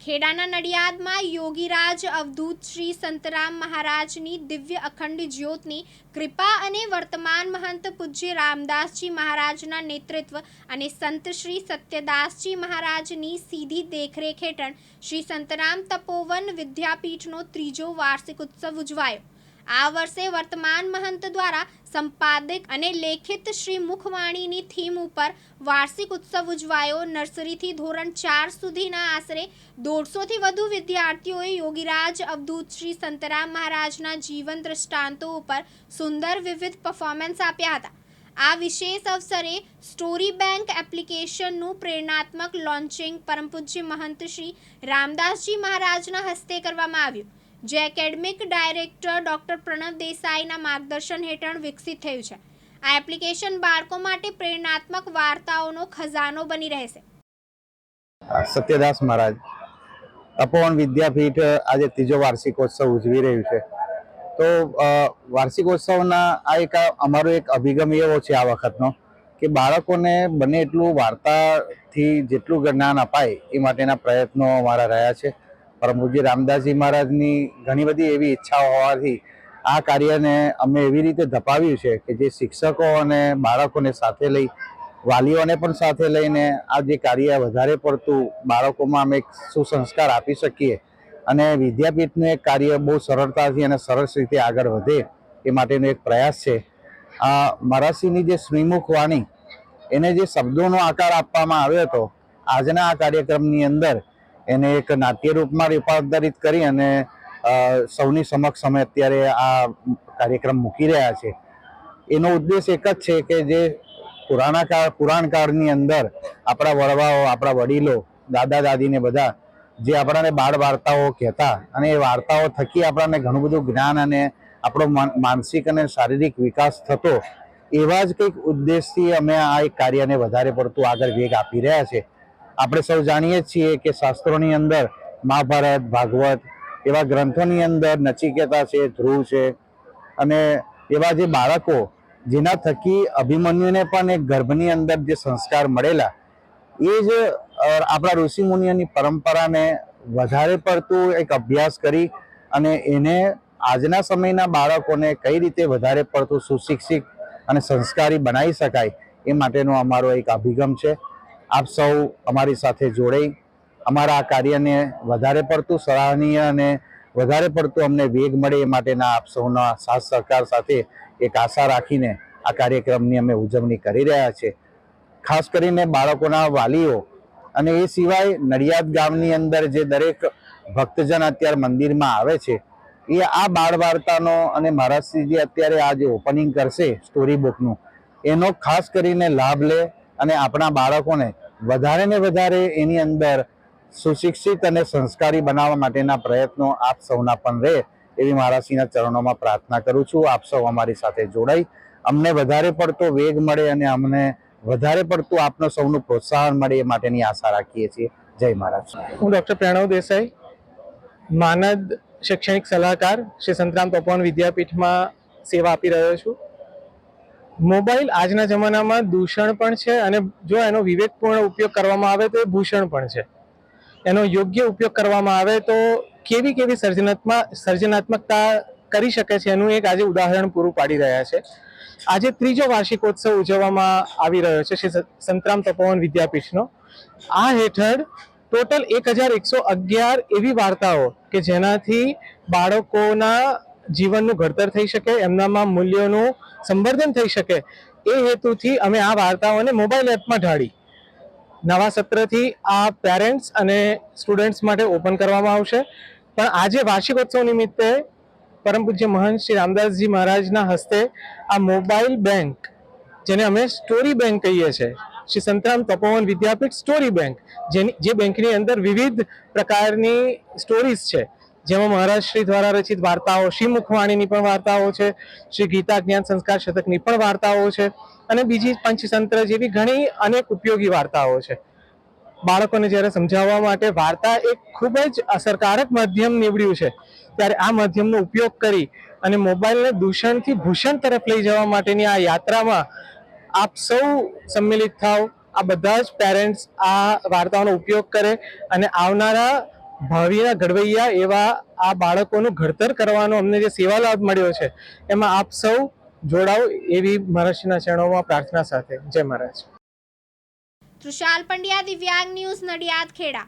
ખેડાના નડિયાદમાં યોગીરાજ અવધૂત શ્રી સંતરામ મહારાજની દિવ્ય અખંડ જ્યોતની કૃપા અને વર્તમાન મહંત પૂજ્ય રામદાસજી મહારાજના નેતૃત્વ અને સંત શ્રી સત્યદાસજી મહારાજની સીધી દેખરેખ હેઠળ શ્રી સંતરામ તપોવન વિદ્યાપીઠનો ત્રીજો વાર્ષિક ઉત્સવ ઉજવાયો. આ વર્ષે વર્તમાન મહંત દ્વારા સંપાદિત અને લેખિત શ્રી મુખવાણીની થીમ ઉપર વાર્ષિક ઉત્સવ ઉજવાયો. નર્સરીથી ધોરણ ચાર સુધીના આશરે દોઢસોથી વધુ વિદ્યાર્થીઓએ યોગીરાજ અવધૂત શ્રી સંતરામ મહારાજના જીવન દ્રષ્ટાંતો ઉપર સુંદર વિવિધ પરફોર્મન્સ આપ્યા હતા. આ વિશેષ અવસરે સ્ટોરી બેંક એપ્લિકેશનનું પ્રેરણાત્મક લોન્ચિંગ પરમ મહંત શ્રી રામદાસજી મહારાજના હસ્તે કરવામાં આવ્યું. જે એકેડમિક ડાયરેક્ટર ડોક્ટર પ્રણવ દેસાઈના માર્ગદર્શન હેઠળ વિકસિત થયું છે. આ એપ્લિકેશન બાળકો માટે પ્રેરણાત્મક વાર્તાઓનો ખજાનો બની રહેશે. સત્યદાસ મહારાજ તપોવન વિદ્યાપીઠ આજે ત્રીજો વાર્ષિકોત્સવ ઉજવી રહ્યું છે. તો વાર્ષિકોત્સવના આ એક અમારો એક અભિગમ એવો છે આ વખતનો કે બાળકોને બને એટલું વાર્તાથી જેટલું જ્ઞાન અપાય એ માટેના પ્રયત્નો અમારા રહ્યા છે. પરમ રામદાસજી મહારાજની ઘણી બધી એવી ઈચ્છાઓ હોવાથી આ કાર્યને અમે એવી રીતે ધપાવ્યું છે કે જે શિક્ષકો અને બાળકોને સાથે લઈ, વાલીઓને પણ સાથે લઈને આ જે કાર્ય વધારે પડતું બાળકોમાં અમે એક સુસંસ્કાર આપી શકીએ અને વિદ્યાપીઠનું એક કાર્ય બહુ સરળતાથી અને સરસ રીતે આગળ વધે એ માટેનો એક પ્રયાસ છે. આ મરાસીની જે શ્રીમુખ વાણી, એને જે શબ્દોનો આકાર આપવામાં આવ્યો હતો, આજના આ કાર્યક્રમની અંદર એને એક નાટ્ય રૂપમાં રૂપાંતરિત કરી અને સૌની સમક્ષ અમે અત્યારે આ કાર્યક્રમ મૂકી રહ્યા છે. એનો ઉદ્દેશ એક જ છે કે જે પુરાણા કાળ પુરાણકાળની અંદર આપણા વડવાઓ, આપણા વડીલો, દાદા, દાદીને બધા જે આપણાને બાળ વાર્તાઓ કહેતા અને એ વાર્તાઓ થકી આપણને ઘણું બધું જ્ઞાન અને આપણો માનસિક અને શારીરિક વિકાસ થતો એવા જ કંઈક ઉદ્દેશથી અમે આ એક કાર્યને વધારે પડતું આગળ વેગ આપી રહ્યા છે. આપણે સૌ જાણીએ છીએ કે શાસ્ત્રોની અંદર મહાભારત, ભાગવત એવા ગ્રંથોની અંદર નચિકેતા છે, ધ્રુવ છે. અને એવા જે બાળકો જેના થકી અભિમન્યુને પણ એક ગર્ભની અંદર જે સંસ્કાર મળેલા, એ જ આપણા ઋષિ મુનિઓની પરંપરાને વધારે પડતું એક અભ્યાસ કરી અને એને આજના સમયના બાળકોને કઈ રીતે વધારે પડતું સુશિક્ષિત અને સંસ્કારી બનાવી શકાય એ માટેનો અમારો એક અભિગમ છે. આપ સૌ અમારી સાથે જોડાઈ. અમારા આ કાર્યને વધારે પડતું સરાહનીય અને વધારે પડતું અમને વેગ મળે એ માટેના આપ સૌના સાથ સહકાર સાથે એક આશા રાખીને આ કાર્યક્રમની અમે ઉજવણી કરી રહ્યા છીએ ખાસ કરીને બાળકોના વાલીઓ અને એ સિવાય નડિયાદ ગામની અંદર જે દરેક ભક્તજન અત્યારે મંદિરમાં આવે છે, એ આ બાળ વાર્તાનો અને મહારાજશ્રીજી અત્યારે આ જે ઓપનિંગ કરશે સ્ટોરી બુકનું એનો ખાસ કરીને લાભ લે અને આપણા બાળકોને વધારે ને વધારે એની અંદર સુશિક્ષિત અને સંસ્કારી બનાવવા માટેના પ્રયત્નો આપ સૌના પણ રહે એવી મહારાજશ્રીના ચરણોમાં પ્રાર્થના કરું છું. આપ સૌ અમારી સાથે જોડાઈ. અમને વધારે પડતો વેગ મળે અને અમને વધારે પડતું આપનો સૌનું પ્રોત્સાહન મળે એ માટેની આશા રાખીએ છીએ. જય મહારાજ. હું ડૉક્ટર પ્રણવ દેસાઈ, માનદ શૈક્ષણિક સલાહકાર શ્રી સંતરામ તપોવન વિદ્યાપીઠમાં સેવા આપી રહ્યો છું. મોબાઈલ આજના જમાનામાં દૂષણ પણ છે અને જો એનો વિવેકપૂર્ણ ઉપયોગ કરવામાં આવે તો એ ભૂષણ પણ છે. એનો યોગ્ય ઉપયોગ કરવામાં આવે તો કેવી કેવી સર્જનાત્મક સર્જનાત્મકતા કરી શકે છે એનું એક આજે ઉદાહરણ પૂરું પાડી રહ્યા છે. આજે ત્રીજો વાર્ષિકોત્સવ ઉજવવામાં આવી રહ્યો છે શ્રી સંતરામ તપોવન વિદ્યાપીઠનો. આ હેઠળ ટોટલ એક હજાર એકસો અગિયાર એવી વાર્તાઓ કે જેનાથી બાળકોના જીવનનું ઘડતર થઈ શકે, એમનામાં મૂલ્યોનું સંવર્ધન થઈ શકે, એ હેતુથી અમે આ વાર્તાઓને મોબાઈલ એપમાં ઢાળી. નવા સત્રથી આ પેરેન્ટ્સ અને સ્ટુડન્ટ્સ માટે ઓપન કરવામાં આવશે. પણ આજે વાર્ષિકોત્સવ નિમિત્તે પરમ પૂજ્ય મહંત શ્રી રામદાસજી મહારાજના હસ્તે આ મોબાઈલ બેંક, જેને અમે સ્ટોરી બેંક કહીએ છીએ શ્રી સંતરામ તપોવન વિદ્યાપીઠ સ્ટોરી બેંક, જેની જે બેંકની અંદર વિવિધ પ્રકારની સ્ટોરીઝ છે. જેમાં મહારાજશ્રી દ્વારા રચિત વાર્તાઓ, શ્રી મુખવાણીની પણ વાર્તાઓ છે, શ્રી ગીતા જ્ઞાન સંસ્કાર શતકની પણ વાર્તાઓ છે, અને બીજી પંચતંત્ર જેવી ઘણી અનેક ઉપયોગી વાર્તાઓ છે. બાળકોને જ્યારે સમજાવવા માટે વાર્તા એક ખૂબ જ અસરકારક માધ્યમ નીવડ્યું છે, ત્યારે આ માધ્યમનો ઉપયોગ કરી અને મોબાઈલને દૂષણથી ભૂષણ તરફ લઈ જવા માટેની આ યાત્રામાં આપ સૌ સંમિલિત થાવ. આ બધા જ પેરેન્ટ્સ આ વાર્તાઓનો ઉપયોગ કરે અને આવનારા ભાવિના ઘડવૈયા એવા આ બાળકોનું ઘડતર કરવાનો અમને જે સેવા લાભ મળ્યો છે, એમાં આપ સૌ જોડાઓ એવી મહારાજના ચરણોમાં પ્રાર્થના સાથે. જય મહારાજ. તૃષાલ પંડ્યા દિવ્યાંગ ન્યૂઝ નડિયાદ ખેડા.